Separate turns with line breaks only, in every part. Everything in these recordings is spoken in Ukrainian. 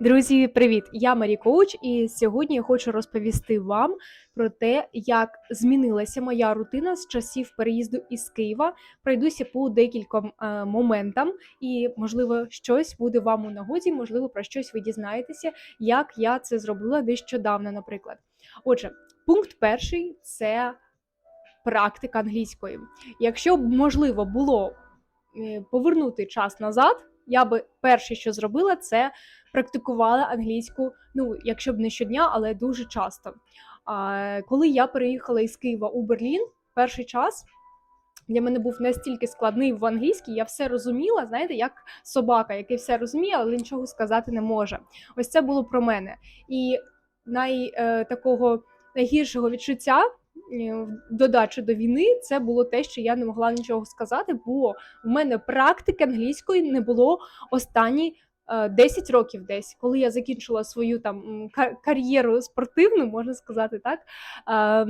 Друзі, привіт! Я Марі Коуч, і сьогодні я хочу розповісти вам про те, як змінилася моя рутина з часів переїзду із Києва. Пройдуся по декільком е, моментам, і можливо, щось буде вам у нагоді, можливо, про щось ви дізнаєтеся, як я це зробила нещодавно, наприклад. Отже, пункт перший це практика англійської. Якщо б можливо було е, повернути час назад, я би перше, що зробила, це практикувала англійську, ну якщо б не щодня, але дуже часто. А, Коли я переїхала із Києва у Берлін, перший час для мене був настільки складний в англійській, я все розуміла, знаєте, як собака, який все розуміє, але нічого сказати не може. Ось це було про мене. І най е, такого найгіршого відчуття. е, в Додачі до війни це було те, що я не могла нічого сказати, бо в мене практики англійської не було останні 10 років десь, коли я закінчила свою там кар'єру спортивну, можна сказати так,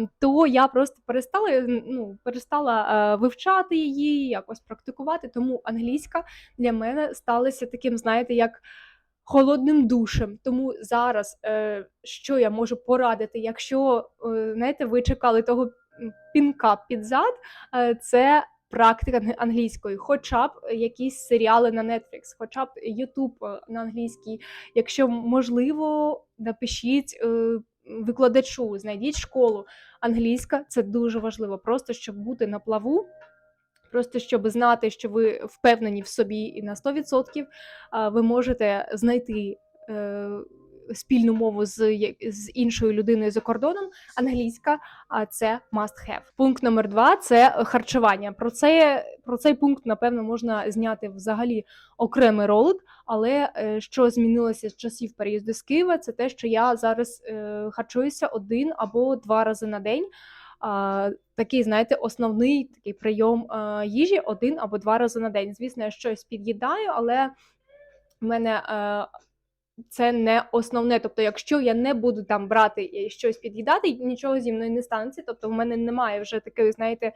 е, то я просто перестала ну, перестала е, вивчати її, якось практикувати. Тому англійська для мене сталася таким, знаєте, як холодним душем. Тому зараз, е, що я можу порадити, якщо е, знаєте, ви чекали того пінка під зад, е, це практика англійської, хоча б якісь серіали на Netflix, хоча б YouTube е, на англійській. Якщо можливо, напишіть е, викладачу, знайдіть школу. Англійська це дуже важливо, просто щоб бути на плаву. Просто щоб знати, що ви впевнені в собі і на 100%, ви можете знайти е, спільну мову з, з іншою людиною за кордоном. Англійська, а це must have. Пункт номер два це харчування. Про це про цей пункт, напевно, можна зняти взагалі окремий ролик. Але е, що змінилося з часів переїзду з Києва, це те, що я зараз е, харчуюся один або два рази на день. А, такий, знаєте, основний такий прийом е, їжі один або два рази на день. Звісно, я щось під'їдаю, але в мене е, це не основне. Тобто, якщо я не буду там брати і щось під'їдати, нічого зі мною не станеться. Тобто, в мене немає вже такої, знаєте,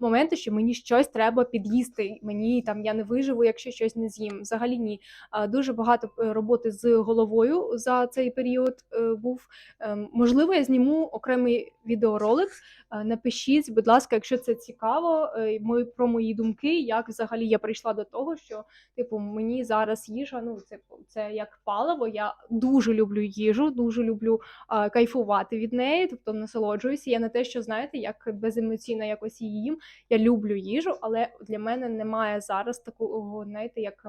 моменту, що мені щось треба під'їсти. Мені там я не виживу, якщо щось не з'їм. Взагалі ні. Дуже багато е, роботи з головою за цей період е, був. Ем, Можливо, я зніму окремий відеоролик. Е, Напишіть, будь ласка, якщо це цікаво, е, мої про мої думки, як взагалі я прийшла до того, що типу мені зараз їжа, ну це це як паливо. Я дуже люблю їжу, дуже люблю е, кайфувати від неї, тобто насолоджуюся. Я не те, що знаєте, як беземоційно якось її їм. Я люблю їжу, але для мене немає зараз такого, знаєте, як.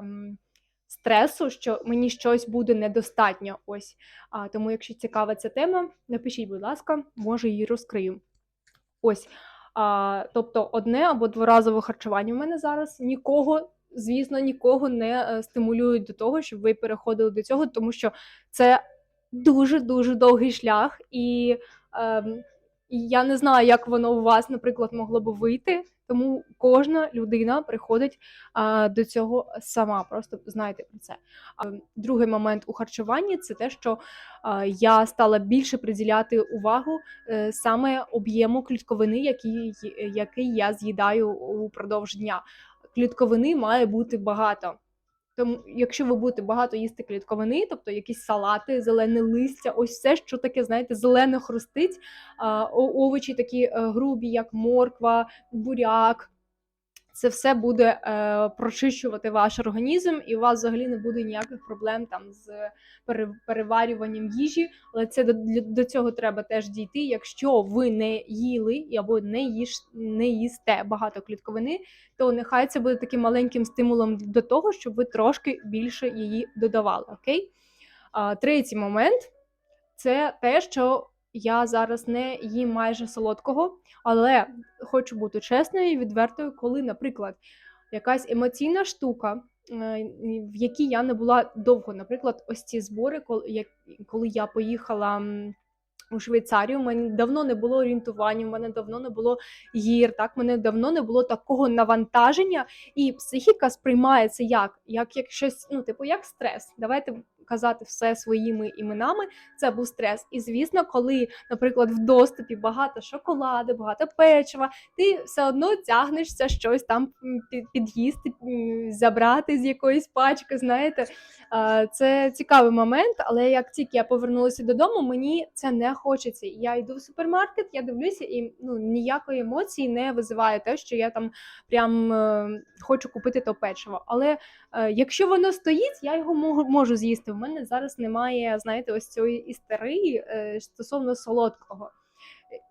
Стресу, що мені щось буде недостатньо. Ось а, тому, якщо цікава ця тема, напишіть, будь ласка, може її розкрию. Ось. А, тобто одне або дворазове харчування в мене зараз нікого, звісно, нікого не е, стимулюють до того, щоб ви переходили до цього, тому що це дуже дуже довгий шлях, і і я не знаю, як воно у вас, наприклад, могло би вийти. Тому кожна людина приходить а, до цього сама. Просто знайте про це. А, другий момент у харчуванні це те, що а, я стала більше приділяти увагу а, саме об'єму клітковини, який, який я з'їдаю упродовж дня. Клітковини має бути багато. Тому, якщо ви будете багато їсти клітковини, тобто якісь салати, зелене листя, ось все, що таке, знаєте, зелене хрустить, а, овочі такі е, грубі, як морква, буряк. Це все буде е, прочищувати ваш організм, і у вас взагалі не буде ніяких проблем там з переварюванням їжі. Але це до, до цього треба теж дійти. Якщо ви не їли або не їж не їсте багато клітковини, то нехай це буде таким маленьким стимулом до того, щоб ви трошки більше її додавали. Окей? Третій момент це те, що я зараз не їм майже солодкого, але хочу бути чесною і відвертою, коли, наприклад, якась емоційна штука, е, в якій я не була довго. Наприклад, ось ці збори, коли я, поїхала. У Швейцарію У мене давно не було орієнтування, у мене давно не було гір, так мене давно не було такого навантаження, і психіка сприймає це як, як, як щось, ну, типу, як стрес. Давайте казати все своїми іменами. Це був стрес. І звісно, коли, наприклад, в доступі багато шоколаду, багато печива, ти все одно тягнешся щось там під'їсти, забрати з якоїсь пачки. Знаєте, це цікавий момент, але як тільки я повернулася додому, мені це не хочеться. Я йду в супермаркет, я дивлюся, і ну ніякої емоції не визиває те, що я там прям е, хочу купити то печиво. Але якщо воно стоїть, я його можу, можу з'їсти. У мене зараз немає, знаєте, ось цієї істерії е, стосовно солодкого.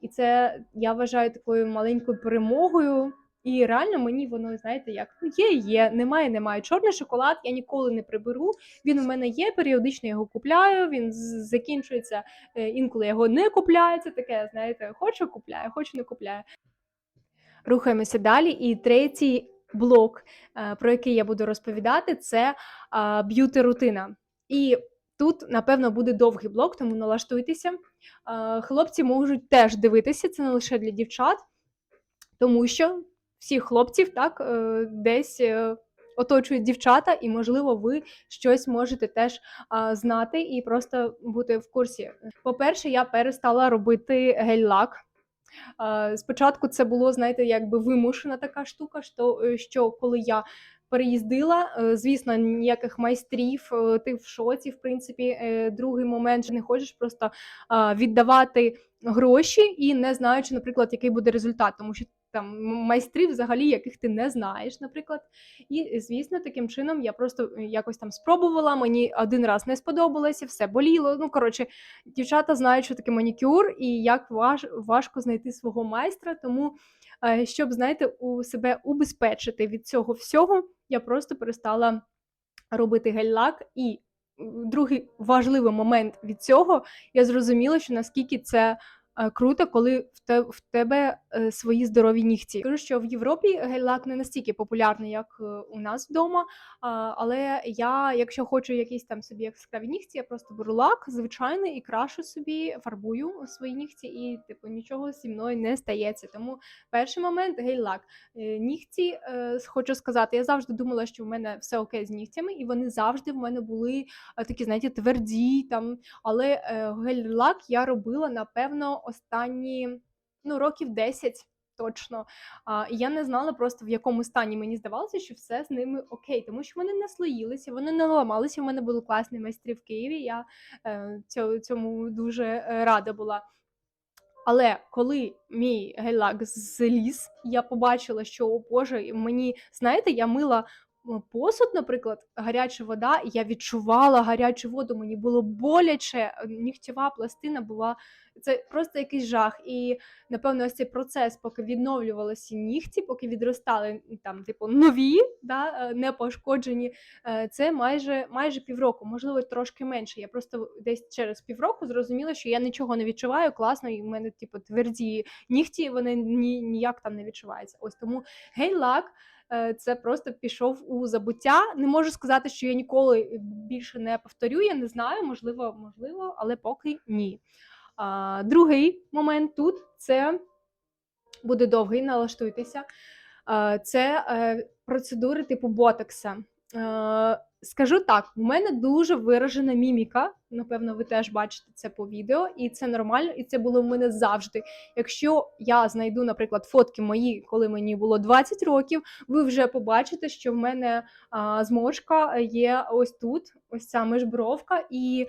І це я вважаю такою маленькою перемогою. І реально мені воно, знаєте, як ну є, є, немає, немає. Чорний шоколад я ніколи не приберу. Він у мене є, періодично його купляю. Він закінчується е, інколи його не купляю. Це таке, знаєте, хочу купляю, хочу не купляю. Рухаємося далі. І третій блок, е, про який я буду розповідати, це б'юти рутина. І тут, напевно, буде довгий блок, тому налаштуйтеся. Хлопці можуть теж дивитися, це не лише для дівчат, тому що всіх хлопців так е, десь. е, Оточують дівчата, і можливо, ви щось можете теж а, знати і просто бути в курсі. По-перше, я перестала робити гель-лак. Е, Спочатку це було, знаєте, якби вимушена така штука, що, е, що коли я переїздила, е, звісно, ніяких майстрів, ти в шоці, в принципі, другий момент що не хочеш просто віддавати гроші і не знаючи, наприклад, який буде результат, тому що там майстрів взагалі, яких ти не знаєш, наприклад. І звісно, таким чином я просто якось там спробувала. Мені один раз не сподобалося, все боліло. Ну коротше, дівчата знають, що таке манікюр, і як важ, важко знайти свого майстра. Тому, е, щоб знаєте, у себе убезпечити від цього всього, я просто перестала робити гель-лак. І другий важливий момент від цього, я зрозуміла, що наскільки це. Е, Круто, коли в те в тебе е, свої здорові нігті. Кажу, що в Європі гель-лак не настільки популярний, як е, у нас вдома. Але я, якщо хочу якісь там собі яскраві нігті, я просто беру лак звичайний і крашу собі, фарбую свої нігті, і типу нічого зі мною не стається. Тому перший момент гель-лак. Нігті, хочу сказати, я завжди думала, що в мене все окей з нігтями, і вони завжди в мене були такі, знаєте, тверді там. Але гель-лак я робила напевно останні ну, років 10 точно. А, і я не знала просто в якому стані мені здавалося, що все з ними окей, тому що вони не слоїлися, вони не ламалися. У мене були класні майстри в Києві. Я е, цьому дуже е, рада була. Але коли мій гель-лак зліз, я побачила, що о Боже, мені знаєте, я мила посуд, наприклад, гаряча вода, я відчувала гарячу воду. Мені було боляче, е, нігтєва пластина була. Це просто якийсь жах. І напевно, ось цей процес, поки відновлювалися нігті, поки відростали там, типу, нові, да, е, не пошкоджені, е, це майже майже півроку, можливо, трошки менше. Я просто десь через півроку зрозуміла, що я нічого не відчуваю класно, і в мене, типу, тверді нігті, вони ні, ніяк там не відчуваються. Ось тому гель-лак е, це просто пішов у забуття. Не можу сказати, що я ніколи більше не повторю. Я не знаю, можливо, можливо, але поки ні. А, другий момент тут це буде довгий, налаштуйтеся. Е, Це е, процедури типу ботокса. Скажу так, у мене дуже виражена міміка. Напевно, ви теж бачите це по відео, і це нормально, і це було в мене завжди. Якщо я знайду, наприклад, фотки мої, коли мені було 20 років, ви вже побачите, що в мене а, зморшка є ось тут, ось ця межбровка, і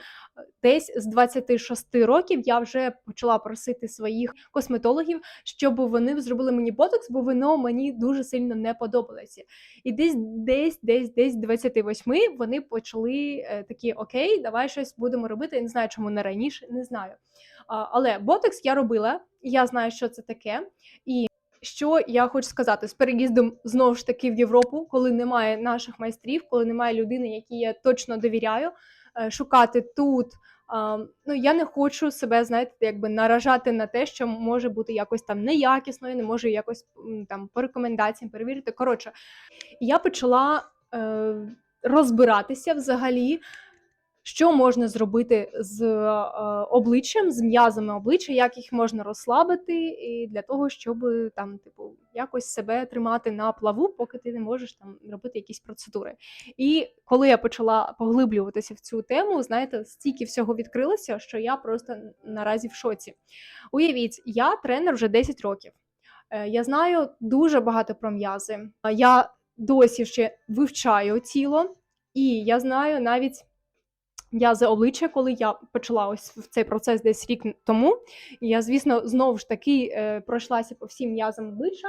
десь з 26 років я вже почала просити своїх косметологів, щоб вони зробили мені ботокс, бо воно мені дуже сильно не подобалося. І десь десь десь десь 28 вони почали е, такі: Окей, давай щось будемо робити. Я не знаю, чому не раніше, не знаю. Але ботокс я робила, я знаю, що це таке. І що я хочу сказати з переїздом знову ж таки в Європу, коли немає наших майстрів, коли немає людини, якій я точно довіряю, е, шукати тут. Ну, я не хочу себе, знаєте, якби наражати на те, що може бути якось там неякісною, не можу якось там по рекомендаціям перевірити. Коротше, я почала е, розбиратися взагалі, що можна зробити з е, обличчям, з м'язами обличчя, як їх можна розслабити, і для того, щоб там, типу, якось себе тримати на плаву, поки ти не можеш там робити якісь процедури. І коли я почала поглиблюватися в цю тему, знаєте, стільки всього відкрилося, що я просто наразі в шоці. Уявіть, я тренер вже 10 років. Е, Я знаю дуже багато про м'язи. Я досі ще вивчаю тіло, і я знаю навіть м'язи обличчя, коли я почала ось в цей процес десь рік тому. І я, звісно, знову ж таки е, пройшлася по всім м'язам обличчя,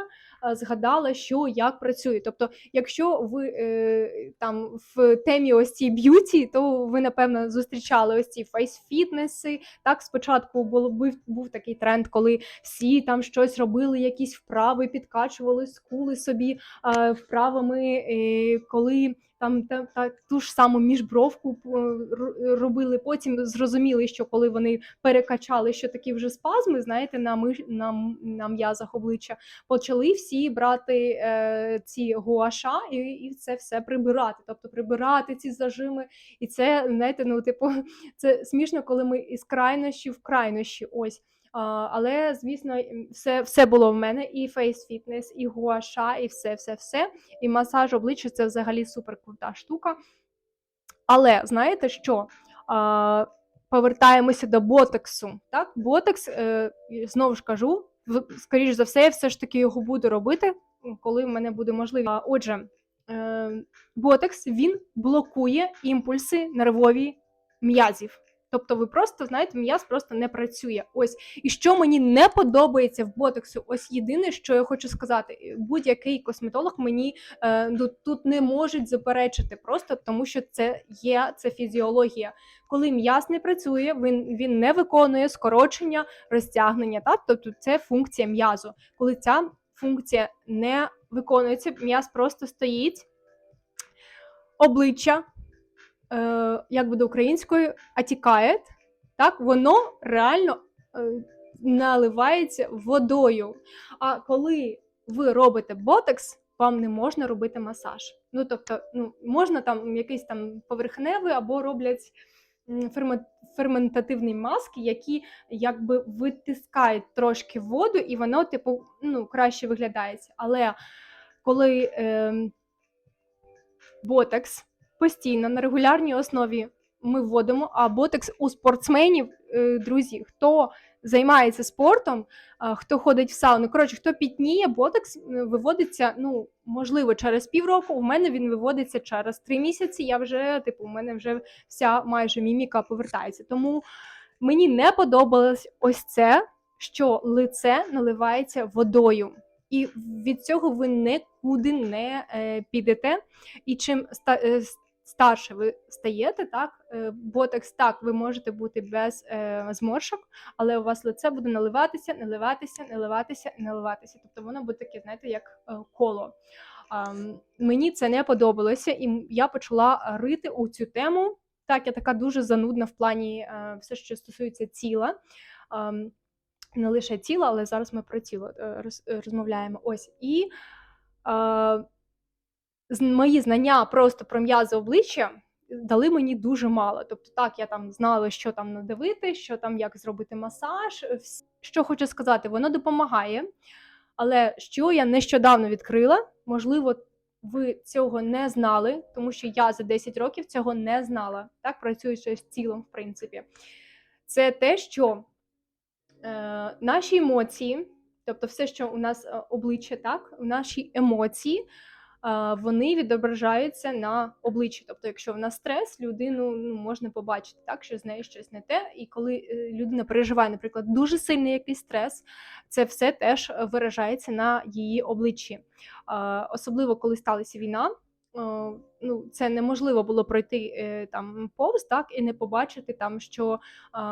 е, згадала, що як працює. Тобто, якщо ви е, там в темі ось цій б'юті, то ви напевно зустрічали ось ці фейс-фітнеси. Так, спочатку було був, був такий тренд, коли всі там щось робили, якісь вправи, підкачували скули собі е, вправами, е, коли там та, та ту ж саму міжбровку е, робили. Потім зрозуміли, що коли вони перекачали, що такі вже спазми, знаєте, на миш, на, на м'язах обличчя, почали всі брати е, ці гуаша і, і це все прибирати. Тобто прибирати ці зажими. І це, знаєте, ну, типу, це смішно, коли ми із крайнощі в крайнощі. Ось. Але, звісно, все, все було в мене: і фейс-фітнес, і гуаша, і все, все, все. І масаж обличчя це взагалі супер крута штука. Але знаєте що? Повертаємося до ботоксу. Так? Ботокс, е, знову ж кажу, скоріш за все, я все ж таки його буду робити, коли в мене буде можливість. Отже, е, ботокс він блокує імпульси нервові м'язів. Тобто ви просто знаєте, м'яз просто не працює. Ось і що мені не подобається в ботоксу, ось єдине, що я хочу сказати, е, будь-який косметолог мені е, ну, тут не можуть заперечити, просто тому що це є це фізіологія. Коли м'яз не працює, він, він не виконує скорочення, розтягнення. Так, тобто це функція м'язу. Коли ця функція не виконується, м'яз просто стоїть, обличчя, е, як буде українською, атікає, так, воно реально е, наливається водою. А коли ви робите ботокс, вам не можна робити масаж. Ну, тобто, ну, можна там якийсь там поверхневий або роблять ферментативні маски, які якби витискають трошки воду, і воно, типу, ну, краще виглядається. Але коли ем, ботекс постійно на регулярній основі ми вводимо, а ботекс у спортсменів, е, друзі, хто займається спортом, хто ходить в сауну, коротше, хто пітніє, ботекс е, виводиться, ну, можливо, через півроку. У мене він виводиться через три місяці. Я вже, типу, у мене вже вся майже міміка повертається. Тому мені не подобалось ось це, що лице наливається водою. І від цього ви нікуди не е, підете. І чим ста, старше ви стаєте, так, е, ботекс, так, ви можете бути без е, зморшок, але у вас лице буде наливатися, наливатися, наливатися наливатися. Тобто воно буде таке, знаєте, як е, коло. А, мені це не подобалося, і я почала рити у цю тему. Так, я така дуже занудна в плані е, все, що стосується тіла. Ам, не лише тіла, але зараз ми про тіло е, розмовляємо. Ось і з- мої знання просто про м'язи обличчя дали мені дуже мало. Тобто, так, я там знала, що там надавити, що там як зробити масаж. е, Що хочу сказати, воно допомагає. Але що я нещодавно відкрила, можливо, ви цього не знали, тому що я за 10 років цього не знала. Так, працюючи з тілом, в принципі. Це те, що е, наші емоції, тобто все, що у нас е, обличчя, так, наші емоції, вони відображаються на обличчі. Тобто, якщо в нас стрес, людину ну, можна побачити, так, що з нею щось не те. І коли е, людина переживає, наприклад, дуже сильний якийсь стрес, це все теж виражається на її обличчі. Особливо коли сталася війна. Е, Ну, це неможливо було пройти е, там повз, так і не побачити там, що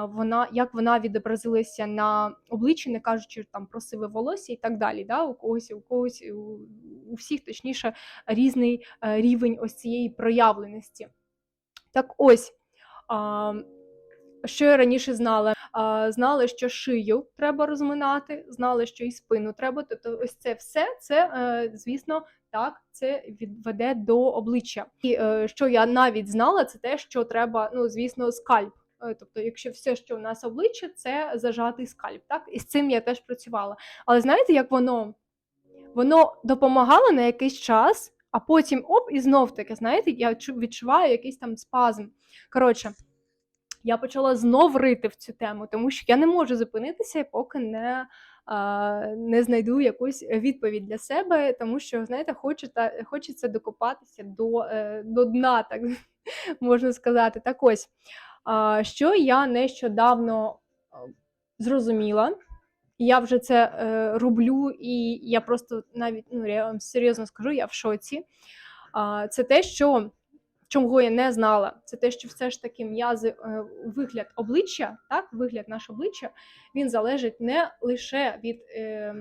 вона як вона відобразилася на обличчі, не кажучи там про сиве волосся і так далі. Да? У когось, у когось, у, у всіх точніше різний е, рівень ось цієї проявленості. Так ось. Що я раніше знала? А, знала, що шию треба розминати, знала, що і спину треба. Тобто, ось це все, це, е, звісно, так це відведе до обличчя. І е, що я навіть знала, це те, що треба, ну звісно, скальп. Е, Тобто, якщо все, що в нас обличчя, це зажатий скальп. Так, і з цим я теж працювала. Але знаєте, як воно? Воно допомагало на якийсь час, а потім оп, і знов таки, знаєте, я чу- відчуваю якийсь там спазм. Коротше, я почала знов рити в цю тему, тому що я не можу зупинитися, поки не, не знайду якусь відповідь для себе, тому що, знаєте, хочеться, хочеться докопатися до, е, до дна, так можна сказати. Так ось, що я нещодавно зрозуміла. Я вже це е, роблю, і я просто навіть ну я вам серйозно скажу, я в шоці. А, це те, що чого я не знала, це те, що все ж таки м'язи, е, вигляд обличчя, так, вигляд наше обличчя, він залежить не лише від е,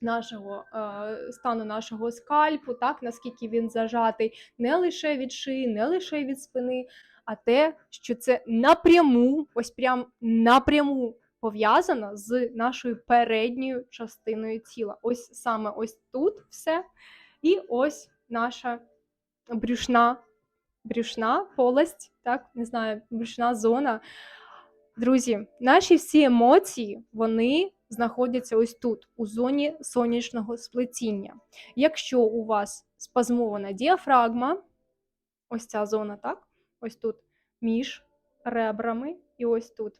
нашого е, стану нашого скальпу, так, наскільки він зажатий, не лише від шиї, не лише від спини, а те, що це напряму, ось прям напряму пов'язано з нашою передньою частиною тіла. Ось саме ось тут все. І ось наша брюшна, брюшна полость, так, не знаю, брюшна зона. Друзі, наші всі емоції, вони знаходяться ось тут, у зоні сонячного сплетіння. Якщо у вас спазмована діафрагма, ось ця зона, так, ось тут, між ребрами і ось тут.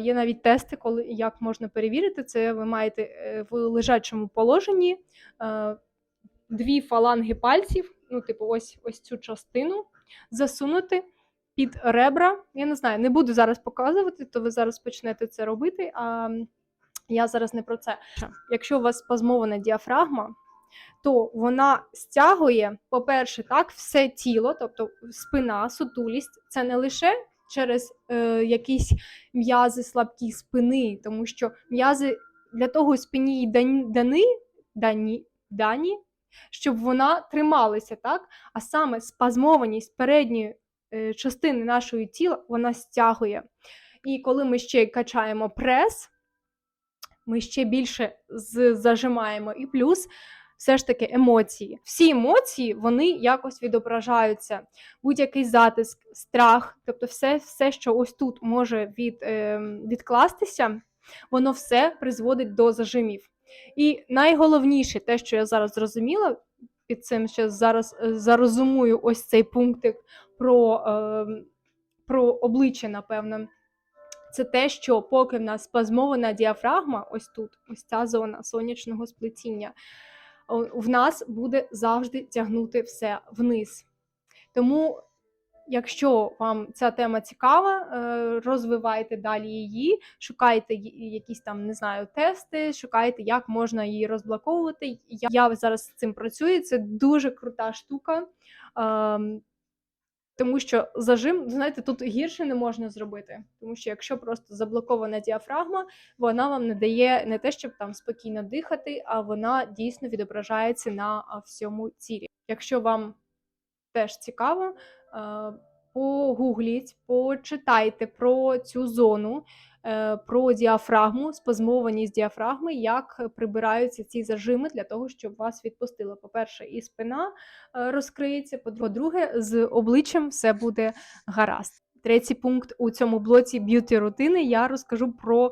Є навіть тести, коли як можна перевірити це. Ви маєте е, в лежачому положенні е, дві фаланги пальців, ну, типу, ось ось цю частину засунути під ребра. Я не знаю, не буду зараз показувати, то ви зараз почнете це робити. А я зараз не про це. Якщо у вас спазмована діафрагма, то вона стягує, по-перше, так, все тіло, тобто спина, сутулість, це не лише через е, якісь м'язи слабкі спини, тому що м'язи для того спині й дані, дані, дані, дані, щоб вона трималася, так? А саме спазмованість передньої е, частини нашого тіла вона стягує. І коли ми ще качаємо прес, ми ще більше зажимаємо. І плюс все ж таки емоції. Всі емоції вони якось відображаються. Будь-який затиск, страх, тобто все, все що ось тут може від, е, відкластися, воно все призводить до зажимів. І найголовніше, те, що я зараз зрозуміла, під цим ще зараз е, зарозумую ось цей пунктик про, е, про обличчя, напевно. Це те, що поки в нас спазмована діафрагма, ось тут, ось ця зона сонячного сплетіння, в нас буде завжди тягнути все вниз. Тому, якщо вам ця тема цікава, е, розвивайте далі її, шукайте якісь там, не знаю, тести, шукайте, як можна її розблоковувати. Я, зараз з цим працюю, це дуже крута штука. Ем, тому що зажим, знаєте, тут гірше не можна зробити. Тому що якщо просто заблокована діафрагма, вона вам не дає не те, щоб там спокійно дихати, а вона дійсно відображається на всьому тілі. Якщо вам теж цікаво, погугліть, почитайте про цю зону, е, про діафрагму, спазмованість діафрагми, як прибираються ці зажими для того, щоб вас відпустило. По-перше, і спина е, розкриється. По-друге, з обличчям все буде гаразд. Третій пункт у цьому блоці б'юті рутини я розкажу про е,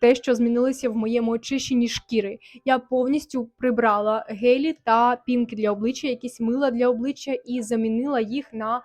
те, що змінилося в моєму очищенні шкіри. Я повністю прибрала гелі та пінки для обличчя, якісь мила для обличчя, і замінила їх на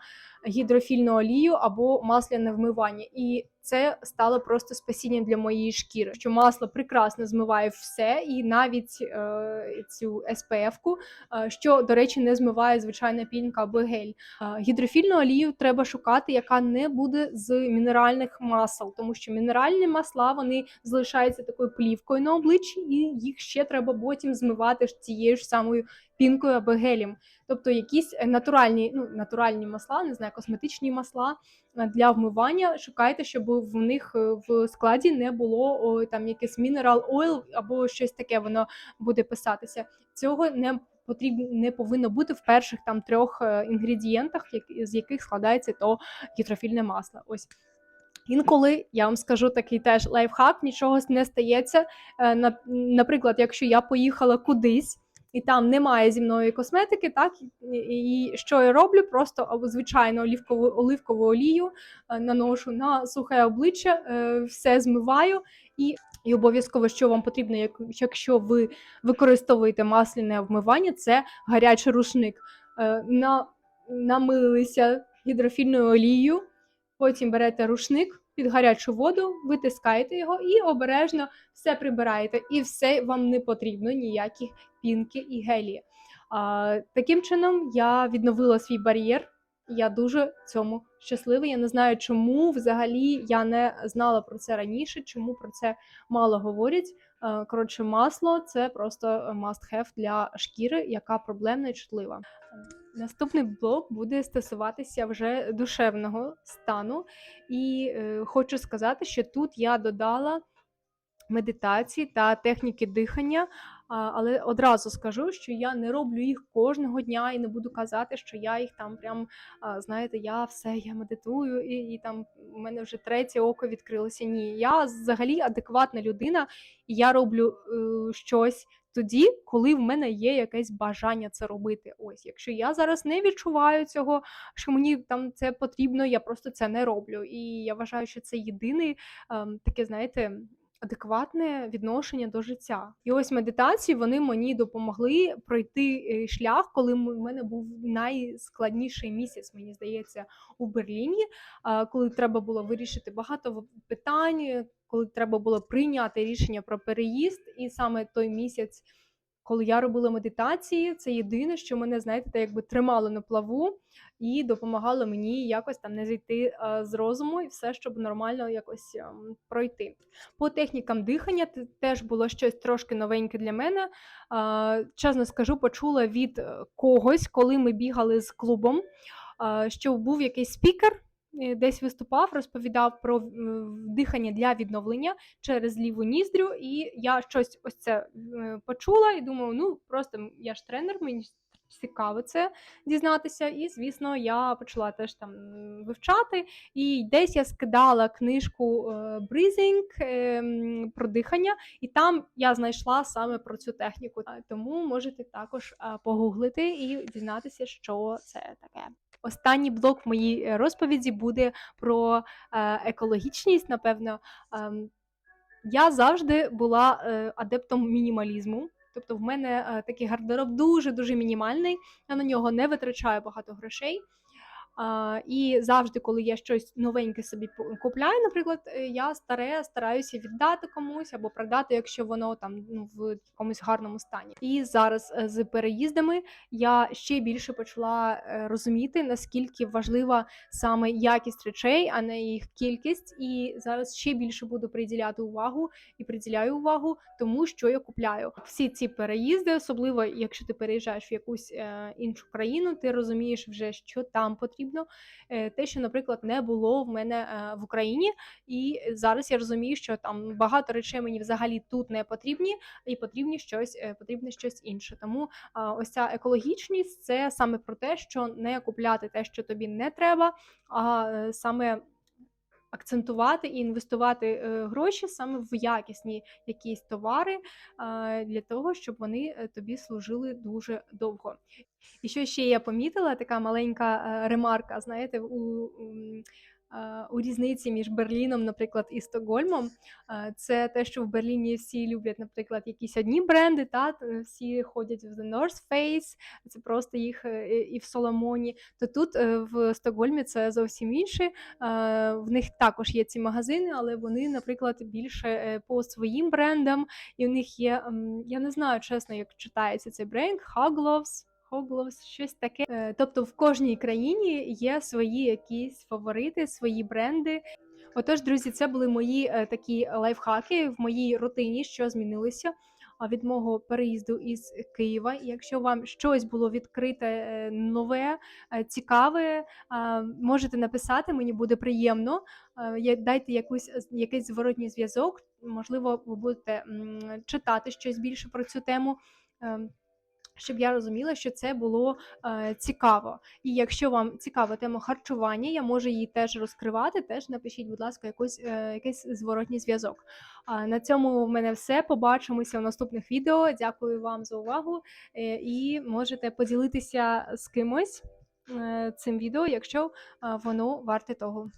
гідрофільну олію або масляне вмивання. І це стало просто спасінням для моєї шкіри. Що масло прекрасно змиває все, і навіть е, цю SPF-ку, е, що, до речі, не змиває звичайна пінка або гель. Е, Гідрофільну олію треба шукати, яка не буде з мінеральних масел, тому що мінеральні масла вони залишаються такою плівкою на обличчі, і їх ще треба потім змивати цією ж самою пінкою або гелем. Тобто якісь е, натуральні, ну натуральні масла, не знаю, косметичні масла е, для вмивання. Шукайте, щоб в них е, в складі не було о, там якийсь mineral oil або щось таке, воно буде писатися. Цього не потрібно не повинно бути в перших там трьох інгредієнтах, з яких складається то гідрофільне масло. Ось. Інколи я вам скажу такий теж лайфхак, нічого не стається. Наприклад, якщо я поїхала кудись, і там немає зімної косметики, так і, що я роблю? Просто звичайно олівкову оливкову олію е, наношу на сухе обличчя, е, все змиваю і. І обов'язково, що вам потрібно, якщо ви використовуєте масляне вмивання, це гарячий рушник. Е, На, намилилися гідрофільною олією, потім берете рушник під гарячу воду, витискаєте його і обережно все прибираєте. І все вам не потрібно ніяких пінки і гелі. А, таким чином я відновила свій бар'єр. Я дуже цьому щаслива. Я не знаю, чому взагалі я не знала про це раніше, чому про це мало говорять. Коротше, масло це просто must have для шкіри, яка проблемна і чутлива. Наступний блок буде стосуватися вже душевного стану, і е, хочу сказати, що тут я додала медитації та техніки дихання. Але одразу скажу, що я не роблю їх кожного дня і не буду казати, що я їх там прям знаєте, я все я медитую, і, і там у мене вже третє око відкрилося. Ні, я взагалі адекватна людина, і я роблю е, щось тоді, коли в мене є якесь бажання це робити. Ось, якщо я зараз не відчуваю цього, що мені там це потрібно, я просто це не роблю. І я вважаю, що це єдиний ем, таке, знаєте. Адекватне відношення до життя, і ось медитації вони мені допомогли пройти е, шлях, коли в мене був найскладніший місяць, мені здається, у Берліні, коли треба було вирішити багато питань, коли треба було прийняти рішення про переїзд, і саме той місяць, коли я робила медитації, це єдине, що мене, знаєте, якби тримало на плаву і допомагало мені якось там не зійти е, з розуму і все, щоб нормально якось ем, пройти. По технікам дихання те- теж було щось трошки новеньке для мене. А, Чесно скажу, почула від е, когось, коли ми бігали з клубом, що був якийсь спікер. е, Десь виступав, розповідав про дихання для відновлення через ліву ніздрю, і я щось ось це е, почула і думаю, ну просто я ж тренер, мені цікаво це дізнатися. І, звісно, я почала теж там вивчати. І десь я скидала книжку е, Breathing е, про дихання, і там я знайшла саме про цю техніку. Тому можете також погуглити і дізнатися, що це таке. Останній блок в моїй е, розповіді буде про е, екологічність. Напевно, Ем, я завжди була е, адептом мінімалізму. Тобто, в мене е, такий гардероб дуже дуже мінімальний. Я на нього не витрачаю багато грошей. І завжди, коли я щось новеньке собі купляю, наприклад, е, я старе стараюся віддати комусь або продати, якщо воно там ну, в якомусь гарному стані. І зараз е, з переїздами я ще більше почала е, розуміти, наскільки важлива саме якість речей, а не їх кількість. І зараз ще більше буду приділяти увагу і приділяю увагу тому, що я купляю. Всі ці переїзди, особливо якщо ти переїжджаєш в якусь іншу країну, ти розумієш вже, що там потрібно. Е, те, що, наприклад, не було в мене е, в Україні, і зараз я розумію, що там багато речей мені взагалі тут не потрібні, і потрібні щось, е, потрібне щось інше. Тому ось ця екологічність це саме про те, що не купляти те, що тобі не треба, а саме акцентувати і інвестувати е, гроші саме в якісні якісь товари для того, щоб вони е, тобі служили дуже довго. І що ще я помітила, така маленька е, ремарка, знаєте, у. Е, У різниці між Берліном, наприклад, і Стокгольмом, е, це те, що в Берліні всі люблять, наприклад, якісь одні бренди, та всі ходять в The North Face, це просто їх е, і в Соломоні. То тут в Стокгольмі це зовсім інше. В них також є ці магазини, але вони, наприклад, більше по своїм брендам, і в них є, я не знаю чесно, як читається цей бренд, Haglovs, Hoglows, щось таке. Е, Тобто в кожній країні є свої якісь фаворити, свої бренди. Отож, друзі, це були мої е, такі лайфхаки в моїй рутині, що змінилися від мого переїзду із Києва. Якщо вам щось було відкрите е, нове, цікаве, можете написати, мені буде приємно. Дайте якусь якийсь зворотній зв'язок. Можливо, ви будете читати щось більше про цю тему. Щоб я розуміла, що це було е, цікаво. І якщо вам цікава тема харчування, я можу її теж розкривати. Теж напишіть, будь ласка, якийсь, е, якийсь зворотній зв'язок. А на цьому в мене все. Побачимося в наступних відео. Дякую вам за увагу е, і можете поділитися з кимось е, цим відео, якщо е, воно варте того.